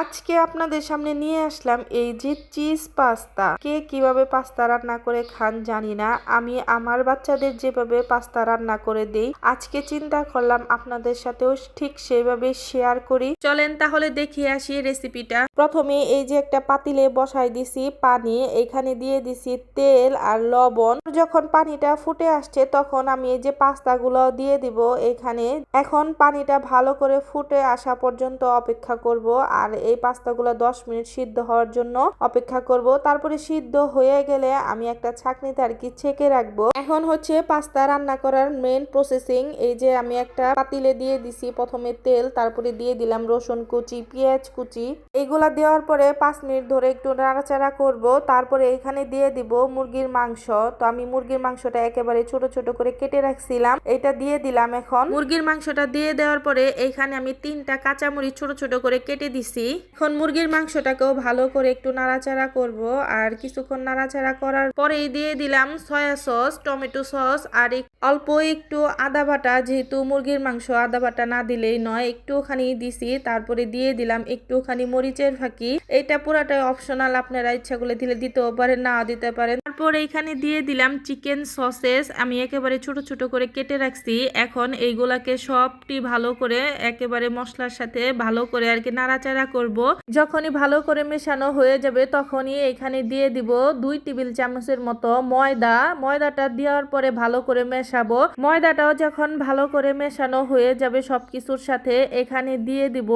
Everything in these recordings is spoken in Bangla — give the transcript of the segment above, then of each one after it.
আজকে আপনাদের সামনে নিয়ে আসলাম এই যে চিজ পাস্তা। কে কীভাবে পাস্তা রান্না করে খান জানি না। আমি আমার বাচ্চাদের যেভাবে পাস্তা রান্না করে দেই, আজকে চিন্তা করলাম আপনাদের সাথেও ঠিক সেভাবে শেয়ার করি। চলেন তাহলে দেখিয়ে আসি রেসিপিটা। প্রথমে এই যে একটা পাতিলে বসাই দিছি পানি, এখানে দিয়ে দিছি তেল আর লবণ। যখন পানিটা ফুটে আসছে তখন আমি এই যে পাস্তাগুলো দিয়ে দিব এখানে। এখন পানিটা ভালো করে ফুটে আসা পর্যন্ত অপেক্ষা করব আর এই পাস্তাগুলো দশ মিনিট সিদ্ধ হওয়ার জন্য অপেক্ষা করব। তারপরে সিদ্ধ হয়ে গেলে আমি একটা ছাকনিতে আর কি ছেঁকে রাখব। এখন হচ্ছে পাস্তা রান্না করার মেন প্রসেসিং এই যে আমি একটা পাতিলে দিয়ে দিছি প্রথমে তেল, তারপরে দিয়ে দিলাম রসুন কুচি, পেঁয়াজ কুচি। এইগুলা দেওয়ার পরে পাঁচ মিনিট ধরে একটু নাড়াচাড়া করব। তারপরে এখানে দিয়ে দিব মুরগির মাংস। তো আমি মুরগির মাংসটা একেবারে ছোট ছোট করে কেটে রাখছিলাম। এটা দিয়ে দিলাম এখন। মুরগির মাংসটা দিয়ে দেওয়ার পরে এখানে আমি তিনটা কাঁচামরিচ ছোট ছোট করে কেটে দিছি। এখন মুরগির মাংসটাকেও ভালো করে একটু নাড়াচাড়া করব। আর কিছুক্ষণ নাড়াচাড়া করার পরেই দিয়ে দিলাম সয়া সস, টমেটো সস, আর অল্প একটু আদা বাটা। যেহেতু মুরগির মাংস আদা বাটা না দিলেই নয়, একটুখানি দিছি। তারপরে দিয়ে দিলাম একটুখানি মরিচের ফাঁকি। এটা পুরাটাই অপশনাল আপনারা ইচ্ছা করলে দিলে দিতেও পারেন না দিতে পারেন। তারপর এখানে দিয়ে দিলাম চিকেন সসেস আমি একেবারে ছোট ছোট করে কেটে রাখছি। এখন এইগুলাকে সবটি ভালো করে একেবারে মশলার সাথে ভালো করে আর কি নাড়াচাড়া করব। যখনই ভালো করে মেশানো হয়ে যাবে তখনই এখানে দিয়ে দিব দুই টেবিল চামচের মতো ময়দা। ময়দাটা দেওয়ার পরে ভালো করে মেশাবো। ময়দাটাও যখন ভালো করে মেশানো হয়ে যাবে সবকিছুর সাথে এখানে দিয়ে দিব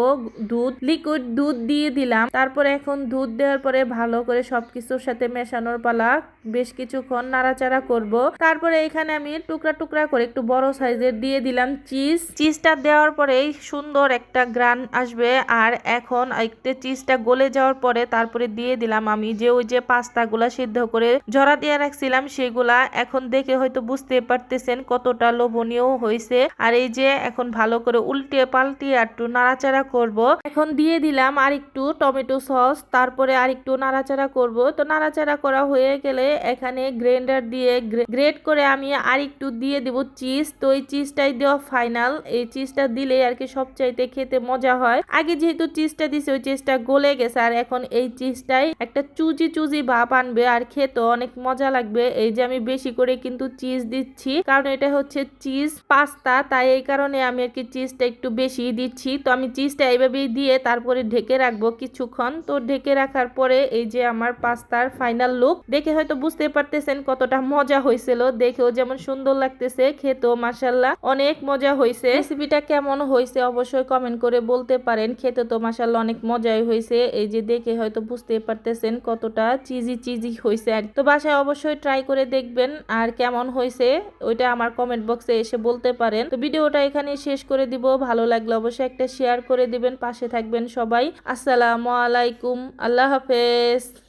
দুধ। লিকুইড দুধ দিয়ে দিলাম। তারপরে এখন দুধ দেওয়ার পরে ভালো করে সবকিছুর সাথে মেশানোর পালা বেশ কিছুক্ষণ নাড়াচাড়া করব। তারপরে এখানে আমি টুকরা টুকরা করে একটু বড় সাইজের দিয়ে দিলাম চিজ। চিজটা দেওয়ার পরেই সুন্দর একটা গ্রান আসবে। আর এখন একটা চিজটা গলে যাওয়ার পরে তারপরে দিয়ে দিলাম আমি যে ওই যে পাস্তাগুলা সিদ্ধ করে জরা দিয়ে রাখছিলাম, সেগুলা এখন দেখে হয়তো বুঝতে পারতেছেন কতটা লোভনীয় হয়েছে। আর এই যে এখন ভালো করে উল্টে পাল্টিয়ে আর একটু নাড়াচাড়া করব। এখন দিয়ে দিলাম আর একটু টমেটো সস, তারপরে আর একটু নাড়াচাড়া করব। তো নাড়াচাড়া করা হয়ে গেলে এখানে গ্রাইন্ডার দিয়ে গ্রেট করে আমি আর একটু দিয়ে দেব চিজ তো এই চিজটাই দেওয়া ফাইনাল এই চিজটা দিলে আর কি সবচাইতে খেতে মজা হয়। আগে যেহেতু চিজটা দিছে ওই চিজটা গলে গেছে আর এখন এই চিজটাই একটা চুজি চুজি ভাব আনবে আর খেতে অনেক মজা লাগবে। এই যে আমি বেশি করে কিন্তু চিজ দিচ্ছি, কারণ এটা হচ্ছে চিজ পাস্তা তাই এই কারণে আমি আর কি চিজটা একটু বেশি দিচ্ছি। তো আমি চিজটা এইভাবেই দিয়ে তারপরে ঢেকে রাখব কিছুক্ষণ। তো ঢেকে রাখার পরে এই যে আমার পাস্তার ফাইনাল লুক দেখে হয়তো বুঝতে পারতেছেন কতটা মজা হয়েছিল। দেখেও যেমন সুন্দর লাগতেছে, খেতেও মাসাল্লাহ অনেক মজা হয়েছে। রেসিপিটা কেমন হয়েছে অবশ্যই কমেন্ট করে বলতে পারেন। খেতে তো মাসাল্লাহ অনেক মজাই হয়েছে। এই যে দেখে হয়তো বুঝতে পারতেছেন কতটা চিজি চিজি হয়েছে। আর তো বাসায় অবশ্যই ট্রাই করে দেখবেন আর কেমন হয়েছে, ওইটা আমার কমেন্ট বক্সে এসে বলতে পারেন। তো ভিডিওটা এখানে শেষ করে দিব। ভালো লাগলে অবশ্যই একটা শেয়ার করে দিবেন। পাশে থাকবেন সবাই। আসসালামু আলাইকুম। আল্লাহ হাফেজ।